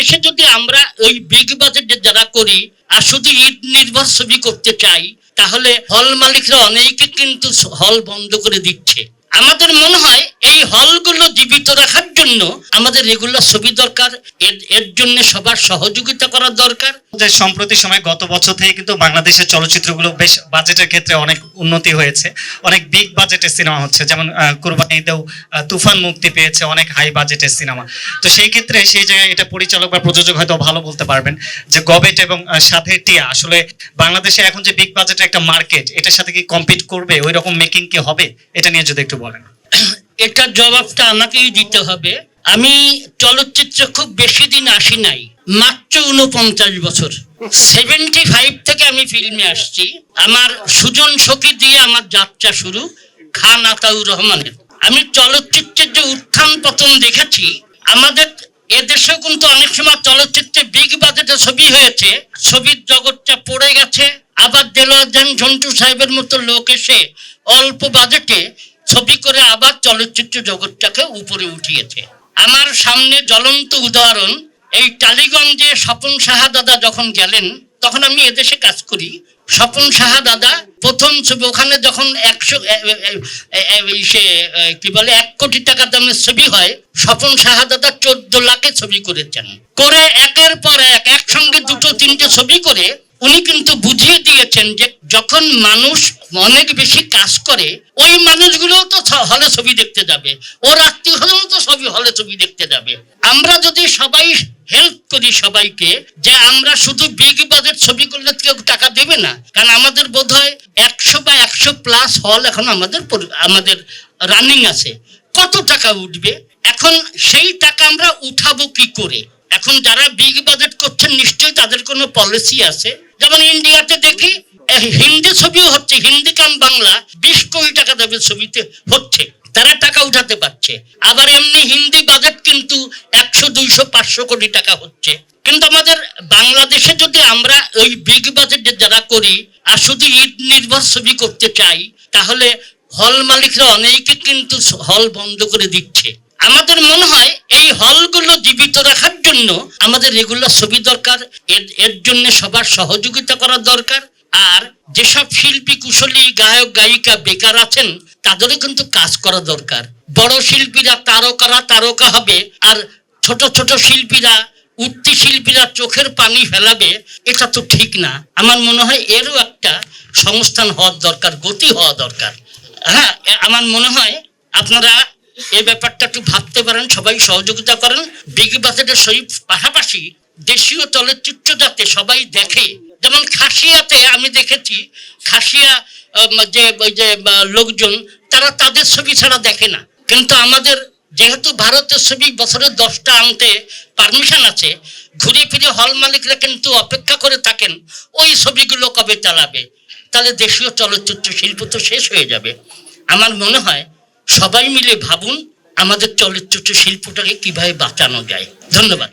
বাংলাদেশে যদি আমরা ওই বিগ বাজেটে যারা করি, আর শুধু ঈদ নির্ভর ছবি করতে চাই, তাহলে হল মালিকরা অনেকে কিন্তু হল বন্ধ করে দিচ্ছে। আমাদের মনে হয় এই হলগুলো জীবিত রাখার জন্য আমাদের রেগুলার ছবি দরকার। এর জন্য সবার সহযোগিতা করা দরকার। সম্প্রতি সময় গত বছর থেকে কিন্তু বাংলাদেশের চলচ্চিত্রগুলো বেশ বাজেটের ক্ষেত্রে অনেক উন্নতি হয়েছে। অনেক বিগ বাজেটের সিনেমা হচ্ছে। যেমন আহ, কুরবানি তুফান মুক্তি পেয়েছে অনেক হাই বাজেটের সিনেমা তো সেই ক্ষেত্রে সেই জায়গায় এটা পরিচালক বা প্রযোজক হয়তো ভালো বলতে পারবেন যে গবেট এবং সাথে টিয়া। আসলে বাংলাদেশে এখন যে বিগ বাজেটের একটা মার্কেট এটার সাথে কি কম্পিট করবে? ওই রকম মেকিং কি হবে? এটা নিয়ে যদি একটু বলেন। এটার জবাবটা আমাকেই দিতে হবে। আমি চলচ্চিত্রে খুব বেশি দিন আসি নাই, মাত্র উনপঞ্চাশ বছর। সেভেন্টি ফাইভ থেকে আমি ফিল্মে আসছি। আমার সুজন সখী দিয়ে আমার যাত্রা শুরু, খান আতাউর রহমানের। আমি চলচ্চিত্রের যে উত্থান পতন দেখেছি, আমাদের এদেশেও কিন্তু অনেক সময় চলচ্চিত্রে বিগ বাজেটে ছবি হয়েছে। ছবির জগৎটা পড়ে গেছে। আবার দেলোয়ার ঝন্টু সাহেবের মতো লোক এসে অল্প বাজেটে ছবি করে আবার চলচ্চিত্র জগৎটাকে উপরে উঠিয়েছে। আমার সামনে জ্বলন্ত উদাহরণ, এই টালিগঞ্জে স্বপন সাহা দাদা যখন গেলেন, তখন আমি এদেশে কাজ করি। স্বপন সাহা দাদা প্রথম ছবি, ওখানে যখন একশো সে কি বলে, এক কোটি টাকা দামের ছবি হয়, স্বপন সাহা দাদা চোদ্দ লাখে ছবি করেছেন। করে একের পর এক, একসঙ্গে দুটো, তিনটে ছবি করে, উনি কিন্তু বুঝিয়ে দিয়েছেন যে যখন মানুষ অনেক বেশি কাজ করে, ওই মানুষগুলোও তো হলে ছবি দেখতে যাবে। ওর আত্মীয় স্বজনও তো ছবি হলে ছবি দেখতে যাবে। আমরা যদি সবাই হেল্প করি সবাইকে যে আমরা শুধু বিগ বাজেট ছবি করলে কেউ টাকা দেবে না, কারণ আমাদের বোধ হয় একশো বা একশো প্লাস হল এখন আমাদের আমাদের রানিং আছে। কত টাকা উঠবে? এখন সেই টাকা আমরা উঠাবো কি করে? এখন যারা বিগ বাজেট করছেন নিশ্চয়ই তাদের কোনো পলিসি আছে? যেমন ইন্ডিয়াতে দেখি হিন্দি ছবিও হচ্ছে, হিন্দি কাম বাংলা, বিশ কোটি টাকা দেবে ছবিতে হচ্ছে, তারা টাকা উঠাতে পারছে। আবার এমনি হিন্দি বাজেট কিন্তু একশো, দুইশো, পাঁচশো কোটি টাকা হচ্ছে। কিন্তু আমাদের বাংলাদেশে যদি আমরা ওই বিগ বাজেট যারা করি, আর শুধু ঈদ নির্ভর ছবি করতে চাই, তাহলে হল মালিকরা অনেকে কিন্তু হল বন্ধ করে দিচ্ছে। আমাদের মনে হয় জীবিত রাখার জন্য আমাদের রেগুলার ছবি দরকার, এর এর জন্য সবার সহযোগিতা করা দরকার। আর যেসব শিল্পী, কুশলী, গায়ক, গায়িকা, বেকার আছেন, তাদেরও কিন্তু কাজ করা দরকার। বড় শিল্পীরা তারকারা তারকা হবে, আর ছোট ছোট শিল্পীরা, উঠতি শিল্পীরা চোখের পানি ফেলাবে, এটা তো ঠিক না। আমার মনে হয় এরও একটা সংস্থান হওয়ার দরকার, গতি হওয়া দরকার। হ্যাঁ আমার মনে হয় আপনারা এই ব্যাপারটা একটু ভাবতে পারেন, সবাই সহযোগিতা করেন। বিগ বাজেটের সহিত পাশাপাশি দেশীয় চলচ্চিত্র যাতে সবাই দেখে, যেমন খাসিয়াতে আমি দেখেছি, খাসিয়া যে, ওই যে লোকজন, তারা তাদের ছবি ছাড়া দেখে না। কিন্তু আমাদের যেহেতু ভারতের ছবি বছরে দশটা আনতে পারমিশন আছে, ঘুরে ফিরে হল মালিকরা কিন্তু অপেক্ষা করে থাকেন, ওই ছবিগুলো কবে চালাবে? তাহলে দেশীয় চলচ্চিত্র শিল্প তো শেষ হয়ে যাবে। আমার মনে হয় সবাই মিলে ভাবুন আমাদের চলচ্চিত্র শিল্পটাকে কীভাবে বাঁচানো যায়। ধন্যবাদ।